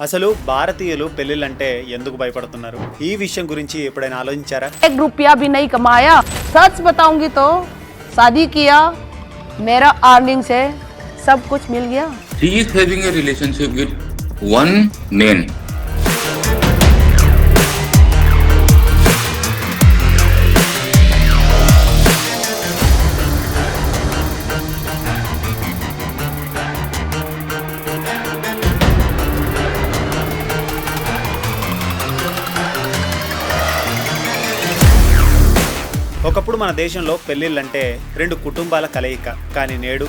అసలు భారతీయులు పెళ్లిళ్ళంటే ఎందుకు భయపడుతున్నారు ఈ విషయం గురించి ఎప్పుడైనా ఆలోచించారా एक रुपया भी नहीं कमाया सच बताऊंगी तो शादी किया मेरा अर्निंग से सब कुछ मिल गया He is having a relationship with one man. ఒకప్పుడు మన దేశంలో పెళ్ళిళ్ళంటే రెండు కుటుంబాల కలయిక కానీ నేడు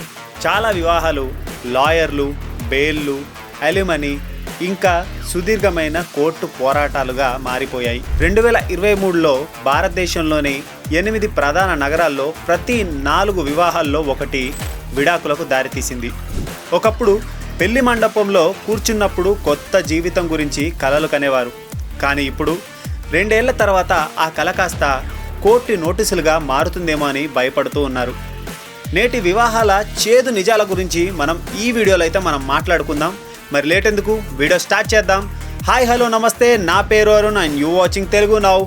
చాలా వివాహాలు లాయర్లు బెయిల్లు అలిమని ఇంకా సుదీర్ఘమైన కోర్టు పోరాటాలుగా మారిపోయాయి. రెండు వేల ఇరవై మూడులో భారతదేశంలోని ఎనిమిది ప్రధాన నగరాల్లో ప్రతి నాలుగు వివాహాల్లో ఒకటి విడాకులకు దారితీసింది. ఒకప్పుడు పెళ్ళి మండపంలో కూర్చున్నప్పుడు కొత్త జీవితం గురించి కలలు కనేవారు. కానీ ఇప్పుడు రెండేళ్ళ తర్వాత ఆ కళ కాస్త కోర్టు నోటీసులుగా మారుతుందేమో అని భయపడుతూ ఉన్నారు. నేటి వివాహాల చేదు నిజాల గురించి మనం ఈ వీడియోలో అయితే మనం మాట్లాడుకుందాం. మరి లేట్ ఎందుకు? వీడియో స్టార్ట్ చేద్దాం. హాయ్ హలో నమస్తే. నా పేరు Arun and you watching Telugu now.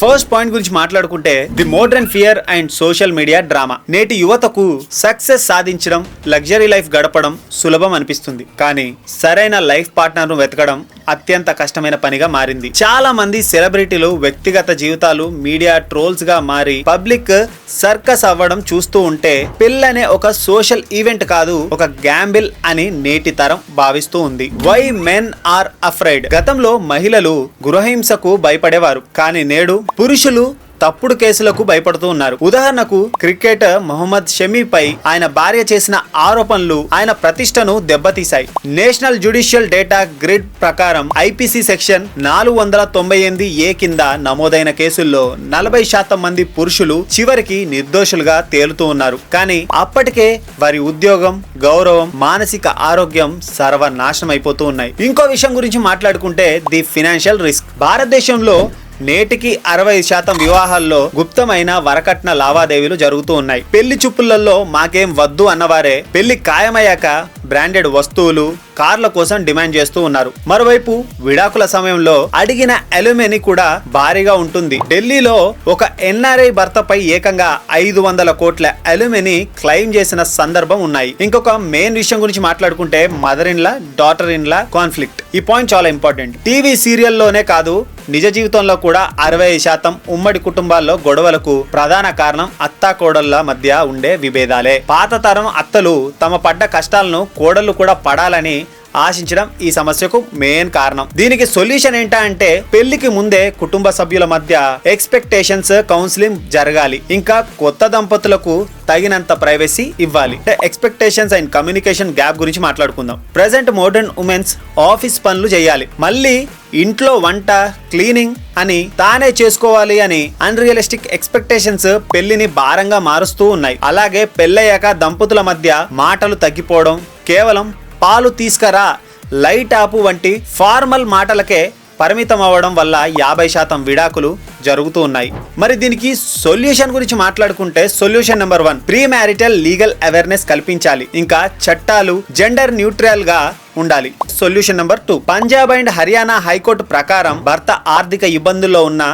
First point గురించి మాట్లాడుకుంటే the modern fear and social media drama నేటి యువతకు సక్సెస్ సాధించడం లగ్జరీ లైఫ్ గడపడం సులభం అనిపిస్తుంది. కానీ సరైన లైఫ్ పార్ట్నర్ను వెతకడం అత్యంత కష్టమైన పనిగా మారింది. చాలా మంది సెలబ్రిటీలు వ్యక్తిగత జీవితాలు మీడియా ట్రోల్స్గా మారి పబ్లిక్ సర్కస్ అవ్వడం చూస్తూ ఉంటే పెళ్ళనే ఒక సోషల్ ఈవెంట్ కాదు ఒక గ్యాంబిల్ అని నేటి తరం భావిస్తూ ఉంది. వై మెన్ ఆర్ అఫ్రైడ్ గతంలో మహిళలు గృహహింసకు భయపడేవారు. కానీ నేడు పురుషులు తప్పుడు కేసులకు భయపడుతూ ఉన్నారు. ఉదాహరణకు క్రికెటర్ మొహమ్మద్ షమీపై ఆయన భార్య చేసిన ఆరోపణలు ఆయన ప్రతిష్టను దెబ్బతీశాయి. నేషనల్ జ్యుడిషియల్ డేటా గ్రిడ్ ప్రకారం ఐపీసీ సెక్షన్ నాలుగు వందల తొంభై ఎనిమిది ఏ కింద నమోదైన కేసుల్లో నలభై శాతం మంది పురుషులు చివరికి నిర్దోషులుగా తేలుతూ ఉన్నారు. కానీ అప్పటికే వారి ఉద్యోగం గౌరవం మానసిక ఆరోగ్యం సర్వనాశనం అయిపోతూ ఉన్నాయి. ఇంకో విషయం గురించి మాట్లాడుకుంటే ది ఫినాన్షియల్ రిస్క్. భారతదేశంలో నేటికి అరవై శాతం వివాహాల్లో గుప్తమైన వరకట్న లావాదేవీలు జరుగుతూ ఉన్నాయి. పెళ్ళి చూపులలో మాకేం వద్దు అన్నవారే పెళ్ళి ఖాయమయ్యాక బ్రాండెడ్ వస్తువులు కార్ల కోసం డిమాండ్ చేస్తూ ఉన్నారు. మరోవైపు విడాకుల సమయంలో అడిగిన అల్యూమిని కూడా భారీగా ఉంటుంది. ఢిల్లీలో ఒక ఎన్ఆర్ఐ భర్తపై ఏకంగా ఐదు వందల కోట్ల అల్యూమిని క్లెయిమ్ చేసిన సందర్భం ఉన్నాయి. ఇంకొక మెయిన్ విషయం గురించి మాట్లాడుకుంటే mother in law daughter in law conflict. ఈ పాయింట్ చాలా ఇంపార్టెంట్. టీవీ సీరియల్లోనే కాదు నిజ జీవితంలో కూడా అరవై శాతం ఉమ్మడి కుటుంబాల్లో గొడవలకు ప్రధాన కారణం అత్తా కోడళ్ళ మధ్య ఉండే విభేదాలే. పాత తరం అత్తలు తమ పడ్డ కష్టాలను కోడళ్ళు కూడా పడాలని ఆశించడం ఈ సమస్యకు మెయిన్ కారణం. దీనికి సొల్యూషన్ ఏంటా అంటే పెళ్ళికి ముందే కుటుంబ సభ్యుల మధ్య ఎక్స్పెక్టేషన్స్ కౌన్సిలింగ్ జరగాలి. ఇంకా కొత్త దంపతులకు తగినంత ప్రైవసీ ఇవ్వాలి. ఎక్స్పెక్టేషన్స్ అండ్ కమ్యూనికేషన్ గ్యాప్ గురించి మాట్లాడుకుందాం. ప్రజెంట్ మోడర్న్ ఉమెన్స్ ఆఫీస్ పనులు చేయాలి. మళ్ళీ ఇంట్లో వంట క్లీనింగ్ అని తానే చేసుకోవాలి అని అన్రియలిస్టిక్ ఎక్స్పెక్టేషన్స్ పెళ్ళిని భారంగా మారుస్తూ ఉన్నాయి. అలాగే పెళ్ళయ్యాక దంపతుల మధ్య మాటలు తగ్గిపోవడం కేవలం పాలు తీసుకరా లైట్ ఆపు వంటి ఫార్మల్ మాటలకే పరిమితం అవ్వడం వల్ల యాభై శాతం విడాకులు జరుగుతూ ఉన్నాయి. మరి దీనికి సొల్యూషన్ గురించి మాట్లాడుకుంటే solution number one premarital legal awareness కల్పించాలి. ఇంకా చట్టాలు జెండర్ న్యూట్రల్గా ఉండాలి. Solution number two Punjab and Haryana high court ప్రకారం భర్త ఆర్థిక ఇబ్బందుల్లో ఉన్న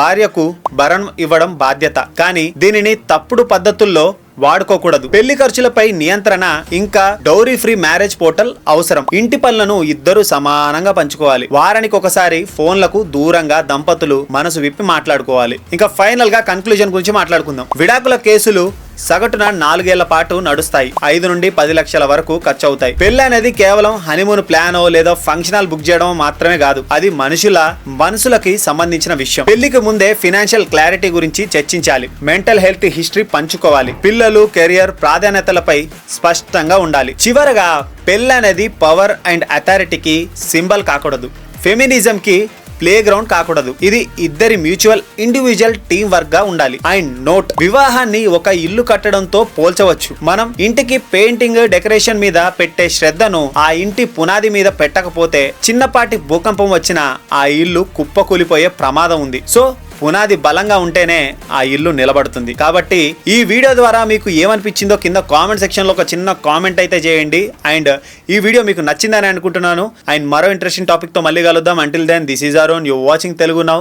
భార్యకు భరణం ఇవ్వడం బాధ్యత. కానీ దీనిని తప్పుడు పద్ధతుల్లో వాడుకోకూడదు. పెళ్ళి ఖర్చులపై నియంత్రణ ఇంకా డౌరీ ఫ్రీ మ్యారేజ్ పోర్టల్ అవసరం. ఇంటి పనులను ఇద్దరు సమానంగా పంచుకోవాలి. వారానికి ఒకసారి ఫోన్లకు దూరంగా దంపతులు మనసు విప్పి మాట్లాడుకోవాలి. ఇంకా ఫైనల్గా కన్క్లూజన్ గురించి మాట్లాడుకుందాం. విడాకుల కేసులు సగటున నాలుగేళ్ళ పాటు నడుస్తాయి. ఐదు నుండి పది లక్షల వరకు ఖర్చు అవుతాయి పెళ్ళి అనేది కేవలం హనీమూన్ ప్లానో లేదా ఫంక్షనల్ బుక్ చేయడం మాత్రమే కాదు అది మనుషుల మనసులకి సంబంధించిన విషయం. పెళ్ళికి ముందే ఫినాన్షియల్ క్లారిటీ గురించి చర్చించాలి. మెంటల్ హెల్త్ హిస్టరీ పంచుకోవాలి. పిల్లలు కెరియర్ ప్రాధాన్యతలపై స్పష్టంగా ఉండాలి. చివరగా పెళ్ళనేది అనేది పవర్ అండ్ అథారిటీకి సింబల్ కాకూడదు. ఫెమినిజంకి ప్లే గ్రౌండ్ కాకూడదు. ఇది ఇద్దరి మ్యూచువల్ ఇండివిజువల్ టీం వర్క్గా ఉండాలి. And note. వివాహాన్ని ఒక ఇల్లు కట్టడంతో పోల్చవచ్చు. మనం ఇంటికి పెయింటింగ్ డెకరేషన్ మీద పెట్టే శ్రద్ధను ఆ ఇంటి పునాది మీద పెట్టకపోతే చిన్నపాటి భూకంపం వచ్చినా ఆ ఇల్లు కుప్పకూలిపోయే ప్రమాదం ఉంది. సో పునాది బలంగా ఉంటేనే ఆ ఇల్లు నిలబడుతుంది. కాబట్టి ఈ వీడియో ద్వారా మీకు ఏమనిపించిందో కింద కామెంట్ సెక్షన్లో ఒక చిన్న కామెంట్ అయితే చేయండి. అండ్ ఈ వీడియో మీకు నచ్చిందని అనుకుంటున్నాను. అండ్ మరో ఇంట్రెస్టింగ్ టాపిక్తో మళ్ళీ కలుద్దాం. Until then this is Arun you watching Telugu now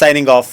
signing off